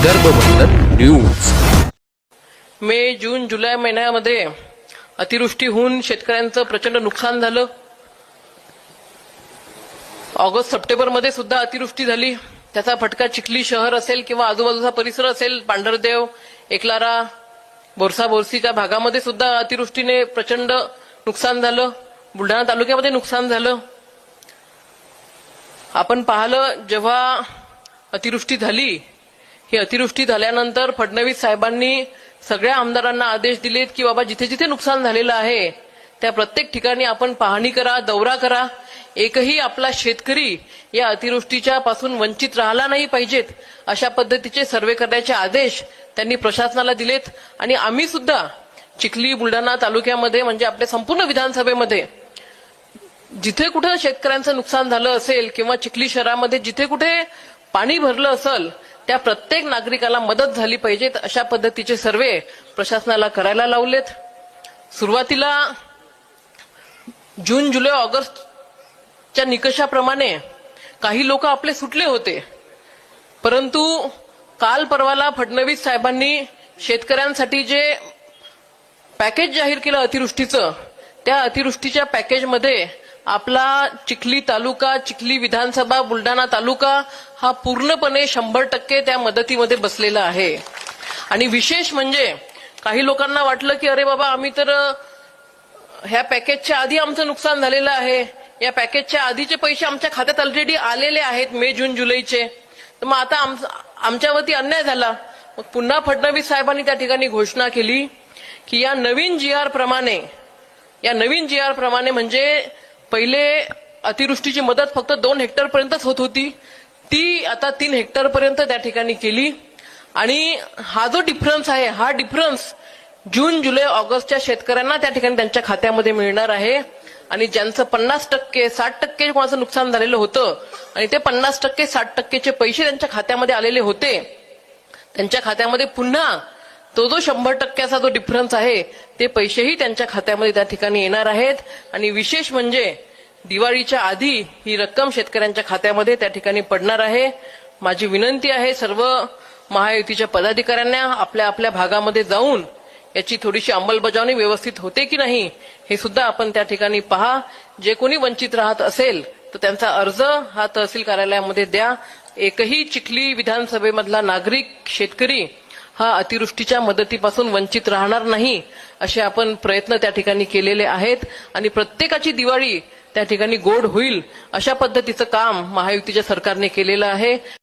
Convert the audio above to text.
विदर्भ बंदर न्यूज. मे जून जुलै महिन्यामध्ये अतिवृष्टी होऊन शेतकऱ्यांचं प्रचंड नुकसान झालं. ऑगस्ट सप्टेंबरमध्ये सुद्धा अतिवृष्टी झाली. त्याचा फटका चिखली शहर असेल किंवा आजूबाजूचा परिसर असेल पांढरदेव एकलारा बोरसा बोरसीच्या भागामध्ये सुद्धा अतिवृष्टीने प्रचंड नुकसान झालं. बुलढाणा तालुक्यामध्ये नुकसान झालं. आपण पाहिलं जेव्हा अतिवृष्टी झाली ही अतिवृष्टी झाल्यानंतर फडणवीस साहेबांनी सगळ्या आमदारांना आदेश दिलेत की बाबा जिथे जिथे नुकसान झालेलं आहे त्या प्रत्येक ठिकाणी आपण पाहणी करा दौरा करा. एकही आपला शेतकरी या अतिवृष्टीच्या पासून वंचित राहिला नाही पाहिजेत अशा पद्धतीचे सर्वे करण्याचे आदेश त्यांनी प्रशासनाला दिलेत. आणि आम्ही सुद्धा चिखली बुलढाणा तालुक्यामध्ये म्हणजे आपल्या संपूर्ण विधानसभेमध्ये जिथे कुठे शेतकऱ्यांचं नुकसान झालं असेल किंवा चिखली शहरामध्ये जिथे कुठे पाणी भरलं असेल त्या प्रत्येक नागरिकाला मदत झाली पाहिजेत अशा पद्धतीचे सर्वे प्रशासनाला करायला लावलेत. सुरुवातीला जून जुलै ऑगस्टच्या निकषाप्रमाणे काही लोक आपले सुटले होते. परंतु काल परवाला फडणवीस साहेबांनी शेतकऱ्यांसाठी जे पॅकेज जाहीर केलं अतिवृष्टीचं त्या अतिवृष्टीच्या पॅकेजमध्ये आपला चिखली तालुका चिखली विधानसभा बुलढाणा तालुका हा पूर्णपणे शंभर टक्के त्या मदतीमध्ये बसलेला आहे. आणि विशेष म्हणजे काही लोकांना वाटलं की अरे बाबा आम्ही तर ह्या पॅकेजच्या आधी आमचं नुकसान झालेलं आहे. या पॅकेजच्या आधीचे पैसे आमच्या खात्यात ऑलरेडी आलेले आहेत मे जून जुलैचे. तर मग आता आमच्यावरती अन्याय झाला. मग पुन्हा फडणवीस साहेबांनी त्या ठिकाणी घोषणा केली की या नवीन जी आर प्रमाणे या नवीन जी आर प्रमाणे म्हणजे पहिले अतिवृष्टीची मदत फक्त दोन हेक्टर पर्यंतच होत होती. ती आता तीन हेक्टर पर्यंत त्या ठिकाणी केली. आणि हा जो डिफरन्स आहे हा डिफरन्स जून जुलै ऑगस्टच्या शेतकऱ्यांना त्या ठिकाणी त्यांच्या खात्यामध्ये मिळणार आहे. आणि ज्यांचं पन्नास टक्के साठ टक्के कोणाचं नुकसान झालेलं होतं आणि ते पन्नास टक्के साठ टक्केचे पैसे त्यांच्या खात्यामध्ये आलेले होते त्यांच्या खात्यामध्ये पुन्हा तो जो शंभर टक्क्याचा जो डिफरन्स आहे ते पैसेही त्यांच्या खात्यामध्ये त्या ठिकाणी येणार आहेत. आणि विशेष म्हणजे दिवाळीच्या आधी ही रक्कम शेतकऱ्यांच्या खात्यामध्ये त्या ठिकाणी पडणार आहे. माझी विनंती आहे सर्व महायुतीच्या पदाधिकाऱ्यांना आपल्या आपल्या भागामध्ये जाऊन याची थोडीशी अंमलबजावणी व्यवस्थित होते की नाही हे सुद्धा आपण त्या ठिकाणी पहा. जे कोणी वंचित राहत असेल तर त्यांचा अर्ज हा तहसील कार्यालयामध्ये द्या. एकही चिखली विधानसभेमधला नागरिक शेतकरी हा अतिवृष्टीच्या मदतीपासून वंचित राहणार नाही असे आपण प्रयत्न त्या ठिकाणी केलेले आहेत. आणि प्रत्येकाची दिवाळी त्या ठिकाणी गोड होईल अशा पद्धतीचं काम महायुतीच्या सरकारने केलेलं आहे.